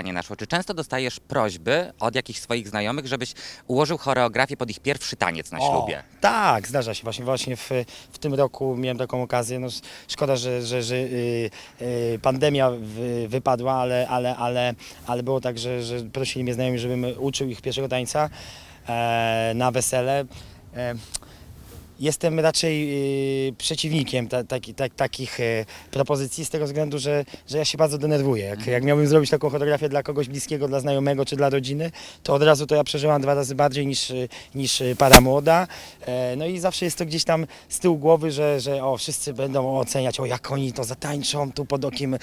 pytanie naszło. Czy często dostajesz prośby od jakichś swoich znajomych, żebyś ułożył choreografię pod ich pierwszy taniec na ślubie? O, tak, zdarza się. Właśnie, właśnie w, w tym roku miałem taką okazję. No, szkoda, że, że, że y, y, pandemia wy, wypadła, ale, ale, ale, ale było tak, że, że prosili mnie znajomi, żebym uczył ich pierwszego tańca e, na wesele. E, Jestem raczej y, przeciwnikiem ta, taki, tak, takich y, propozycji z tego względu, że, że ja się bardzo denerwuję. Jak, jak miałbym zrobić taką choreografię dla kogoś bliskiego, dla znajomego czy dla rodziny, to od razu to ja przeżyłam dwa razy bardziej niż, y, niż para młoda. E, no i zawsze jest to gdzieś tam z tyłu głowy, że, że o, wszyscy będą oceniać, o jak oni to zatańczą tu pod okiem e,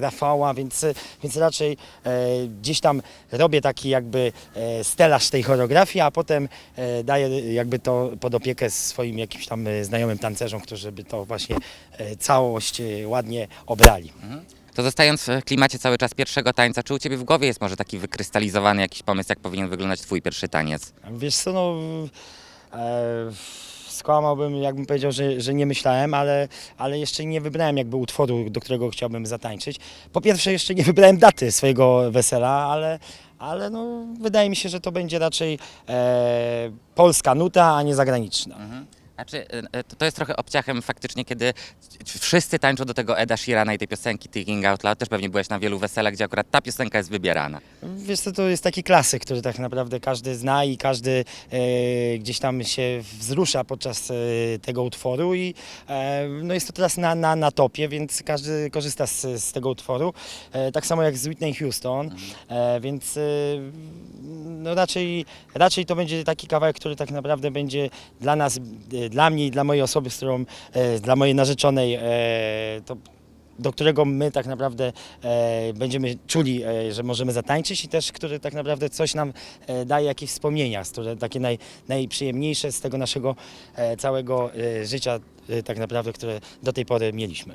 Rafała, więc, więc raczej e, gdzieś tam robię taki jakby stelaż tej choreografii, a potem daję jakby to pod opiekę swoim jakimś tam e, znajomym tancerzom, którzy by to właśnie e, całość e, ładnie obrali. To zostając w klimacie cały czas pierwszego tańca, czy u Ciebie w głowie jest może taki wykrystalizowany jakiś pomysł, jak powinien wyglądać Twój pierwszy taniec? Wiesz co, no e, skłamałbym, jakbym powiedział, że, że nie myślałem, ale, ale jeszcze nie wybrałem jakby utworu, do którego chciałbym zatańczyć. Po pierwsze jeszcze nie wybrałem daty swojego wesela, ale, ale no, wydaje mi się, że to będzie raczej e, polska nuta, a nie zagraniczna. Znaczy, e, to to jest trochę obciachem faktycznie, kiedy wszyscy tańczą do tego Eda Sheerana i tej piosenki Thinking Out Loud. Też pewnie byłeś na wielu weselach, gdzie akurat ta piosenka jest wybierana. Wiesz co, to jest taki klasyk, który tak naprawdę każdy zna i każdy e, gdzieś tam się wzrusza podczas e, tego utworu i e, no jest to teraz na, na, na topie, więc każdy korzysta z, z tego utworu. E, tak samo jak z Whitney Houston, e, więc e, no raczej, raczej to będzie taki kawałek, który tak naprawdę będzie dla nas, e, dla mnie i dla mojej osoby, z którą, e, dla mojej narzeczonej, e, to do którego my tak naprawdę e, będziemy czuli, e, że możemy zatańczyć i też, który tak naprawdę coś nam e, daje jakieś wspomnienia, które takie naj, najprzyjemniejsze z tego naszego e, całego e, życia e, tak naprawdę, które do tej pory mieliśmy.